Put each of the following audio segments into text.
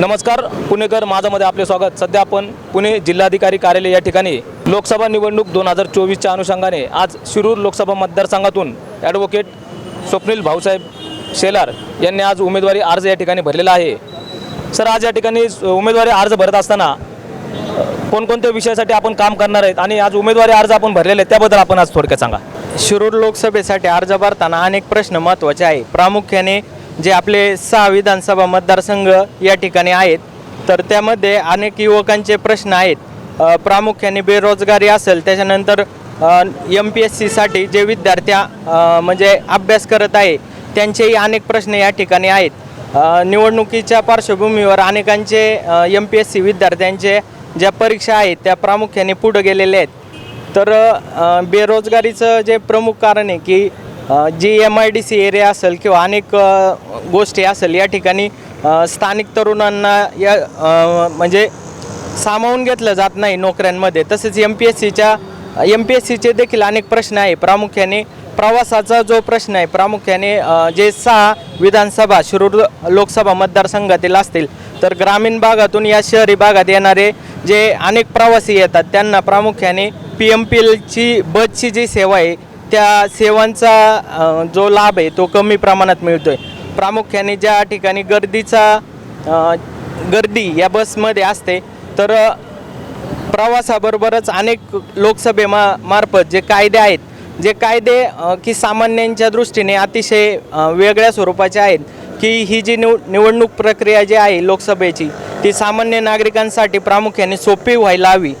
नमस्कार पुणेकर माझामध्ये आपले स्वागत. सध्या आपण पुणे जिल्हाधिकारी कार्यालय या ठिकाणी लोकसभा निवडणूक दोन हजार चोवीसच्या अनुषंगाने आज शिरूर लोकसभा मतदारसंघातून ॲडव्होकेट स्वप्नील भाऊसाहेब शेलार यांनी आज उमेदवारी अर्ज या ठिकाणी भरलेला आहे. सर आज या ठिकाणी उमेदवारी अर्ज भरत असताना कोणकोणत्या विषयासाठी आपण काम करणार आहेत आणि आज उमेदवारी अर्ज आपण भरलेले आहेत त्याबद्दल आपण आज थोडक्यात सांगा. शिरूर लोकसभेसाठी अर्ज भरताना अनेक प्रश्न महत्त्वाचे आहे प्रामुख्याने जे आपले सहा विधानसभा मतदारसंघ या ठिकाणी आहेत तर त्यामध्ये अनेक युवकांचे प्रश्न आहेत. प्रामुख्याने बेरोजगारी असेल त्याच्यानंतर एम पी एस सीसाठी जे विद्यार्थ्या म्हणजे अभ्यास करत आहे त्यांचेही अनेक प्रश्न या ठिकाणी आहेत. निवडणुकीच्या पार्श्वभूमीवर अनेकांचे एम पी एस सी विद्यार्थ्यांचे ज्या परीक्षा आहेत त्या प्रामुख्याने पुढं गेलेले आहेत. तर बेरोजगारीचं जे प्रमुख कारण आहे की जी M I D C area असेल किंवा अनेक गोष्टी असेल या ठिकाणी स्थानिक तरुणांना या म्हणजे सामावून घेतलं जात नाही नोकऱ्यांमध्ये. तसेच एम पी एस सीच्या एम पी एस सीचे देखील अनेक प्रश्न आहे. प्रामुख्याने प्रवासाचा जो प्रश्न आहे प्रामुख्याने जे सहा विधानसभा शिरूर लोकसभा मतदारसंघातील असतील तर ग्रामीण भागातून या शहरी भागात येणारे जे अनेक प्रवासी येतात त्यांना प्रामुख्याने पी एम पी एलची बसची जी सेवा आहे त्या सेवांचा जो लाभ आहे तो कमी प्रमाणात मिळतो आहे प्रामुख्याने ज्या ठिकाणी गर्दीचा गर्दी या बसमध्ये असते तर प्रवासाबरोबरच अनेक लोकसभेमा मार्फत जे कायदे आहेत जे कायदे की सामान्यांच्या दृष्टीने अतिशय वेगळ्या स्वरूपाचे आहेत की ही जी निव निवडणूक प्रक्रिया जी आहे लोकसभेची ती सामान्य नागरिकांसाठी प्रामुख्याने सोपी व्हायला हवी.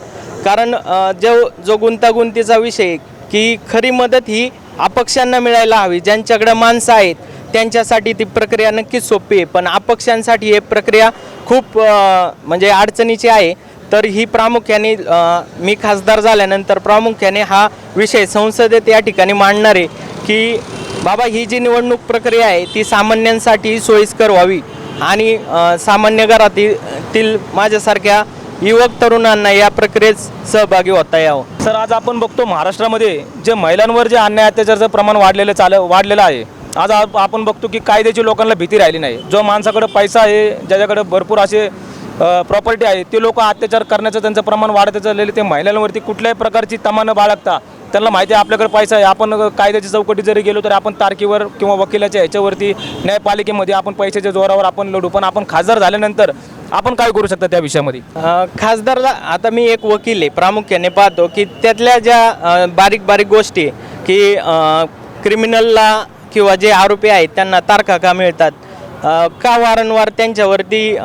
कारण जो जो गुंतागुंतीचा विषय की खरी मदत ही अपक्षांना मिळायला हवी. ज्यांच्याकडे माणसं आहेत त्यांच्यासाठी ती प्रक्रिया नक्कीच सोपी आहे. पण अपक्षांसाठी हे प्रक्रिया खूप म्हणजे अडचणीची आहे. तर ही प्रामुख्याने मी खासदार झाल्यानंतर प्रामुख्याने हा विषय संसदेत या ठिकाणी मांडणार आहे की बाबा ही जी निवडणूक प्रक्रिया आहे ती सामान्यांसाठी सोयीस्कर व्हावी. आणि सामान्य घरातील माझ्यासारख्या युवक तरुणांना या प्रक्रियेत सहभागी होता यावं. सर आज आपण बघतो महाराष्ट्रामध्ये जे महिलांवर जे अन्याय अत्याचारचं प्रमाण वाढलेलं चाल वाढलेलं आहे. आज आप- आपण बघतो की कायद्याची लोकांना भीती राहिली नाही. जो माणसाकडे पैसा आहे ज्याच्याकडे भरपूर असे प्रॉपर्टी आहे ते लोक अत्याचार करण्याचं त्यांचं प्रमाण वाढत चाललेलं ते महिलांवरती कुठल्याही प्रकारची तमानं बाळगता त्यांना माहिती आहे आपल्याकडे पैसा आहे. आपण कायद्याच्या चौकटी जरी गेलो तर आपण तारखेवर किंवा वकिलाच्या ह्याच्यावरती न्यायपालिकेमध्ये आपण पैशाच्या जोरावर आपण लढू. पण आपण खासदार झाल्यानंतर आपण काय करू शकता त्या विषयामध्ये? अ, आता मी एक वकील आहे प्रामुख्याने पाहतो की त्यातल्या ज्या अ, बारीक बारीक गोष्टी आहे, की क्रिमिनलला किंवा जे आरोपी आहेत त्यांना तारखा का मिळतात? अ, का वारंवार त्यांच्यावरती अ,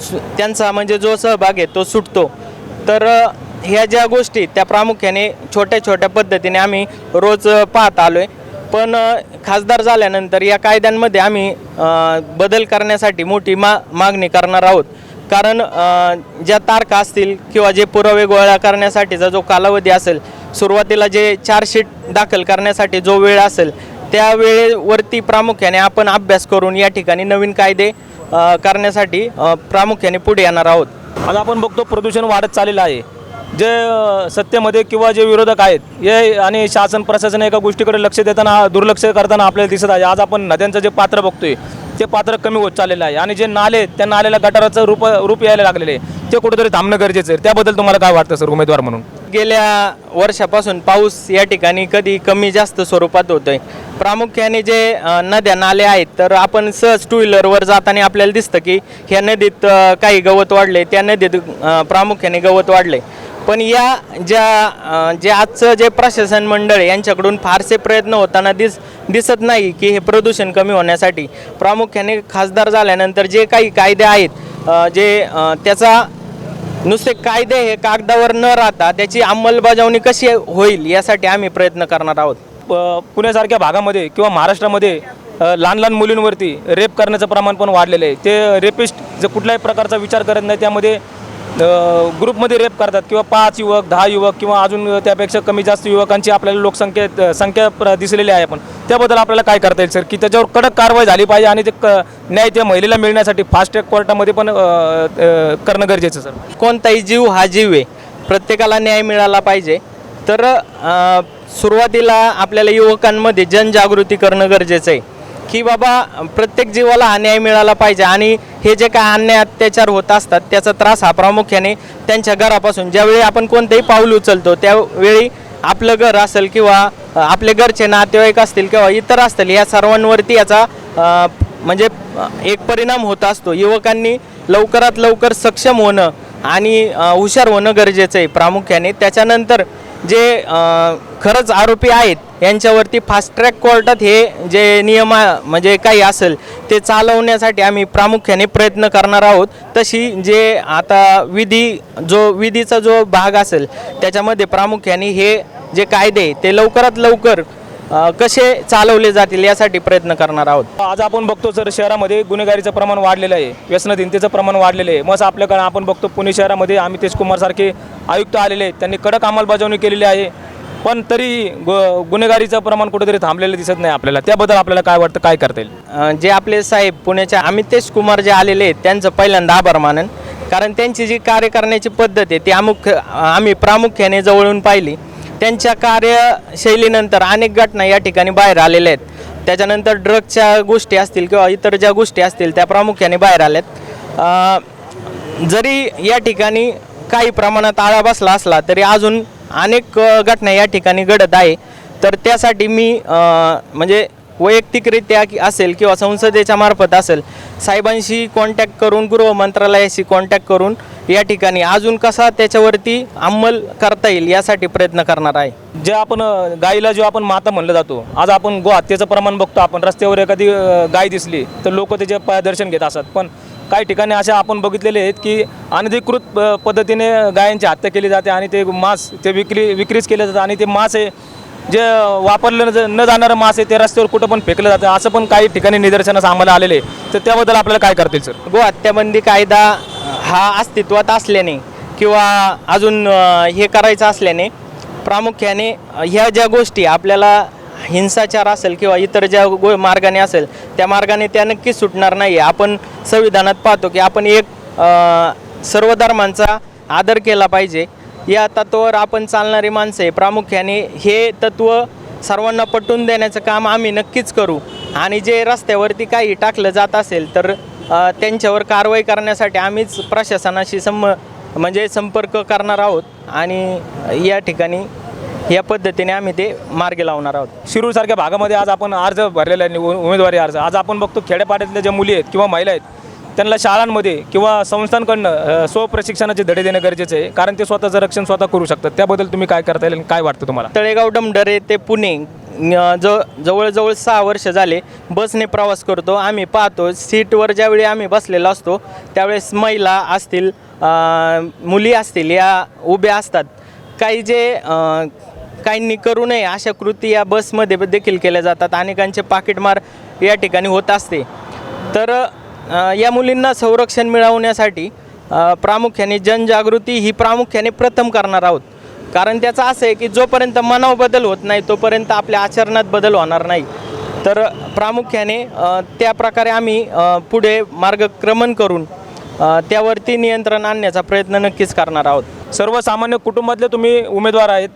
सु- त्यांचा म्हणजे जो सहभाग आहे तो सुटतो? तर अ, ह्या ज्या गोष्टी आहेत, त्या प्रामुख्याने छोट्या छोट्या पद्धतीने आम्ही रोज अ, पाहत आलो आहे पण खासदार झाल्यानंतर या कायद्यांमध्ये आम्ही बदल करण्यासाठी मोठी मा मागणी करणार आहोत. कारण ज्या तारखा असतील किंवा जे पुरावे गोळा करण्यासाठीचा जो कालावधी असेल सुरुवातीला जे चार्जशीट दाखल करण्यासाठी जो वेळ असेल त्या वेळेवरती प्रामुख्याने आपण अभ्यास करून या ठिकाणी नवीन कायदे करण्यासाठी प्रामुख्याने पुढे येणार आहोत. आज आपण बघतो प्रदूषण वाढत चाललेलं आहे. जे सत्तेमध्ये किंवा जे विरोधक आहेत हे आणि शासन प्रशासन एका गोष्टीकडे लक्ष देताना दुर्लक्ष करताना आपल्याला दिसत आहे. आज आपण नद्यांचं जे पात्र बघतोय ते पात्र कमी होत चाललेलं आहे. आणि जे नाले आहेत, त्या नाल्याला गटाराचं रूप रूप यायला लागलेले आहे. ते कुठेतरी थांबणं गरजेचं आहे. त्याबद्दल तुम्हाला काय वाटतं सर उमेदवार म्हणून? गेल्या वर्षापासून पाऊस या ठिकाणी कधी कमी जास्त स्वरूपात होतोय. प्रामुख्याने जे नद्या नाले आहेत तर आपण सहज टू व्हीलरवर जाताना आपल्याला दिसतं की ह्या नदीत काही गवत वाढले त्या नदीत प्रामुख्याने गवत वाढले पण या ज्या जे आजचं जे प्रशासन मंडळ यांच्याकडून फारसे प्रयत्न होताना दिस दिसत नाही की हे प्रदूषण कमी होण्यासाठी. प्रामुख्याने खासदार झाल्यानंतर जे काही कायदे आहेत जे त्याचा नुसते कायदे हे कागदावर न राहता त्याची अंमलबजावणी कशी होईल यासाठी आम्ही प्रयत्न करणार आहोत. प- पुण्यासारख्या भागामध्ये किंवा महाराष्ट्रामध्ये लहान लहान मुलींवरती रेप करण्याचं प्रमाण पण वाढलेलं आहे. ते रेपिस्ट जे कुठल्याही प्रकारचा विचार करत नाही त्यामध्ये ग्रुपमध्ये रेप करतात किंवा पाच युवक दहा युवक किंवा अजून त्यापेक्षा कमी जास्त युवकांची आपल्याला लोकसंख्येत संख्या प्र दिसलेली आहे पण. त्याबद्दल आपल्याला काय करता येईल सर? की त्याच्यावर कडक कारवाई झाली पाहिजे आणि ते क न्याय त्या महिलेला मिळण्यासाठी फास्ट ट्रॅक कोर्टामध्ये पण करणं गरजेचं सर. कोणताही जीव हा जीव आहे. प्रत्येकाला न्याय मिळाला पाहिजे. तर सुरुवातीला आपल्याला युवकांमध्ये जनजागृती करणं गरजेचं आहे. की बाबा प्रत्येक जीवाला हा न्याय मिळाला पाहिजे आणि हे जे काय अन्याय अत्याचार होत असतात त्याचा त्रास हा प्रामुख्याने त्यांच्या घरापासून ज्यावेळी आपण कोणतेही पाऊल उचलतो त्यावेळी आपलं घर असेल किंवा आपले घरचे नातेवाईक असतील किंवा इतर असतील या सर्वांवरती याचा म्हणजे एक परिणाम होत असतो. युवकांनी लवकरात लवकर सक्षम होणं आणि हुशार होणं गरजेचं आहे प्रामुख्याने. त्याच्यानंतर जे खरंच आरोपी आहेत यांच्यावरती फास्ट ट्रॅक कोर्टात हे जे नियम म्हणजे काही असेल ते चालवण्यासाठी आम्ही प्रामुख्याने प्रयत्न करणार आहोत. तशी जे आता विधी जो विधीचा जो भाग असेल त्याच्यामध्ये प्रामुख्याने हे जे कायदे ते लवकरात लवकर कसे चालवले जातील यासाठी प्रयत्न करणार आहोत? आज आपण बघतो सर शहरामध्ये गुन्हेगारीचं प्रमाण वाढलेलं आहे. व्यसनधिनतेचं प्रमाण वाढलेलं आहे. मग आपल्याकडे आपण बघतो पुणे शहरामध्ये अमितेश कुमार सारखे आयुक्त आलेले आहेत. त्यांनी कडक अंमलबजावणी केलेली आहे. पण तरी गु गुन्हेगारीचं प्रमाण कुठेतरी थांबलेलं दिसत नाही आपल्याला. त्याबद्दल आपल्याला काय वाटतं काय करता येईल? जे आपले साहेब पुण्याच्या अमितेश कुमार जे आलेले आहेत त्यांचं पहिल्यांदा आभार मानन. कारण त्यांची जी कार्य करण्याची पद्धत आहे ती अमुख आम्ही प्रामुख्याने जवळून पाहिली. त्यांच्या कार्यशैलीनंतर अनेक घटना या ठिकाणी बाहेर आलेल्या आहेत. त्याच्यानंतर ड्रगच्या गोष्टी असतील किंवा इतर ज्या गोष्टी असतील त्या प्रामुख्याने बाहेर आल्यात. आहेत जरी या ठिकाणी काही प्रमाणात आळा बसला असला तरी अजून अनेक घटना या ठिकाणी घडत आहे. तर त्यासाठी मी म्हणजे वैयक्तिकरित्या की असेल किंवा संसदेच्या मार्फत असेल साहेबांशी कॉन्टॅक्ट करून गृह मंत्रालयाशी कॉन्टॅक्ट करून या ठिकाणी अजून कसा त्याच्यावरती अंमल करता येईल यासाठी प्रयत्न करणार आहे. जे आपण अ, गाईला जो आपण माता म्हणलं जातो आज आपण गो हत्येचं प्रमाण बघतो आपण रस्त्यावर एखादी गाय दिसली तर लोक त्याचे दर्शन घेत असतात. पण काही ठिकाणी अशा आपण बघितलेले आहेत की अनधिकृत पद्धतीने गायांची हत्या केली जाते आणि ते मांस ते विक्री विक्रीच केलं जातं आणि ते मांस आहे जे वापरलं न- न जाणारं मांस आहे ते रस्त्यावर कुठं पण फेकलं जातं. असं पण काही ठिकाणी निदर्शनास आम्हाला आलेले आहे तर त्याबद्दल आपल्याला काय करतील सर? गो हत्याबंदी कायदा हा अस्तित्वात असल्याने किंवा अजून हे करायचं असल्याने प्रामुख्याने ह्या ज्या गोष्टी आपल्याला हिंसाचार असेल किंवा इतर ज्या गो मार्गाने असेल त्या मार्गाने त्या नक्कीच सुटणार नाही आपण संविधानात पाहतो की आपण एक सर्व धर्मांचा आदर केला पाहिजे. या तत्वावर आपण चालणारी माणसं आहे. प्रामुख्याने हे तत्त्व सर्वांना पटवून देण्याचं काम आम्ही नक्कीच करू. आणि जे रस्त्यावरती काही टाकलं जात असेल तर त्यांच्यावर कारवाई करण्यासाठी आम्हीच प्रशासनाशी सम म्हणजे संपर्क करणार आहोत आणि या ठिकाणी या पद्धतीने आम्ही ते मार्गी लावणार आहोत. शिरूरसारख्या भागामध्ये आज आपण अर्ज भरलेला आहे उमेदवारी अर्ज. आज आपण बघतो खेड्यापाड्यातल्या ज्या मुली आहेत किंवा महिला आहेत त्यांना शाळांमध्ये किंवा संस्थांकडनं स्वप्रशिक्षणाचे धडे देणं गरजेचं आहे कारण ते स्वतःचं रक्षण स्वतः करू शकतात. त्याबद्दल तुम्ही काय करता येईल आणि काय वाटतं तुम्हाला? तळेगाव डमडरे ते पुणे ज जवळजवळ सहा वर्ष झाले बसने प्रवास करतो. आम्ही पाहतो सीटवर ज्यावेळी आम्ही बसलेलो असतो त्यावेळेस महिला असतील मुली असतील या उभ्या असतात. काही जे काहींनी करू नये अशा कृती या बसमध्ये देखील केल्या जातात. अनेकांचे पाकिटमार या ठिकाणी होत असते. तर या मुलींना संरक्षण मिळवण्यासाठी प्रामुख्याने जनजागृती ही प्रामुख्याने प्रथम करणार आहोत. कारण त्याचं असं आहे की जोपर्यंत मनावर बदल होत नाही तोपर्यंत आपल्या आचरणात बदल होणार नाही. तर प्रामुख्याने त्या प्रकारे आम्ही पुढे मार्गक्रमण करून त्यावरती नियंत्रण आणण्याचा प्रयत्न नक्कीच करणार आहोत. सर्वसामान्य कुटुंबातले तुम्ही उमेदवार आहेत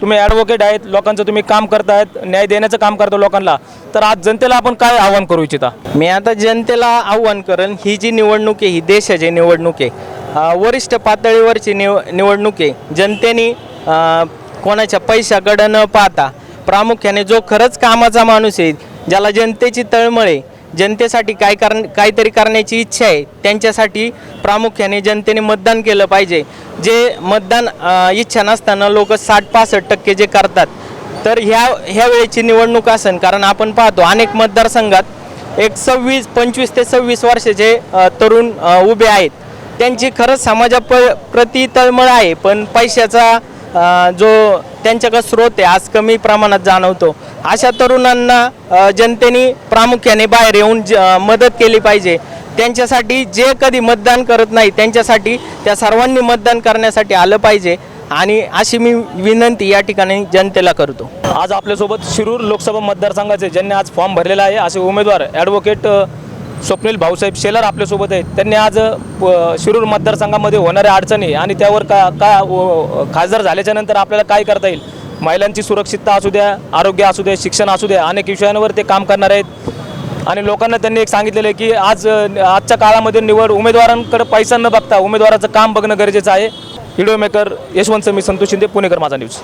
तुम्ही ॲडव्होकेट आहेत लोकांचं तुम्ही काम करतायत न्याय देण्याचं काम करतो लोकांना तर आज जनतेला आपण काय आव्हान करू इच्छिता? मी आता जनतेला आव्हान करेन ही जी निवडणूक आहे ही देशाची निवडणूक आहे. वरिष्ठ पातळीवरची निव निवडणूक आहे. जनतेने कोणाच्या पैशाकडं न पाहता प्रामुख्याने जो खरंच कामाचा माणूस आहे ज्याला जनतेची तळमळ आहे जनतेसाठी काय कर काहीतरी करण्याची इच्छा आहे त्यांच्यासाठी प्रामुख्याने जनतेने मतदान केलं पाहिजे. जे मतदान इच्छा नसताना लोक साठ पासष्ट टक्के जे करतात तर ह्या ह्या वेळेची निवडणूक असेल कारण आपण पाहतो अनेक मतदारसंघात एक सव्वीस पंचवीस ते सव्वीस वर्षाचे तरुण उभे आहेत. त्यांची खरंच समाजाप प्रति तळमळ आहे पण पैशाचा जो त्यांच्याकडे स्रोत आहे आज कमी प्रमाणात जाणवतो. अशा तरुणांना जनतेने प्रामुख्याने बाहेर येऊन ज मदत केली पाहिजे. त्यांच्यासाठी जे कधी मतदान करत नाही त्यांच्यासाठी त्या सर्वांनी मतदान करण्यासाठी आलं पाहिजे. आणि अशी मी विनंती या ठिकाणी जनतेला करतो. आज आपल्यासोबत शिरूर लोकसभा मतदारसंघाचे ज्यांनी आज फॉर्म भरलेला आहे असे उमेदवार ॲडव्होकेट स्वप्नील भाऊसाहेब शेलार आपल्यासोबत आहेत. त्यांनी आज प- शिरूर मतदारसंघामध्ये होणाऱ्या अडचणी आणि त्यावर का काय खासदार झाल्याच्यानंतर आपल्याला काय करता येईल? महिलांची सुरक्षितता असू द्या आरोग्य असू द्या शिक्षण असू द्या अनेक विषयांवर ते काम करणार आहेत. आणि लोकांना त्यांनी एक सांगितलेलं आहे की आज आजच्या काळामध्ये निवड उमेदवारांकडे पैसा न बघता उमेदवाराचं काम बघणं गरजेचं आहे. व्हिडिओ मेकर यशवंत मी संतोष शिंदे पुणेकर माझा न्यूज.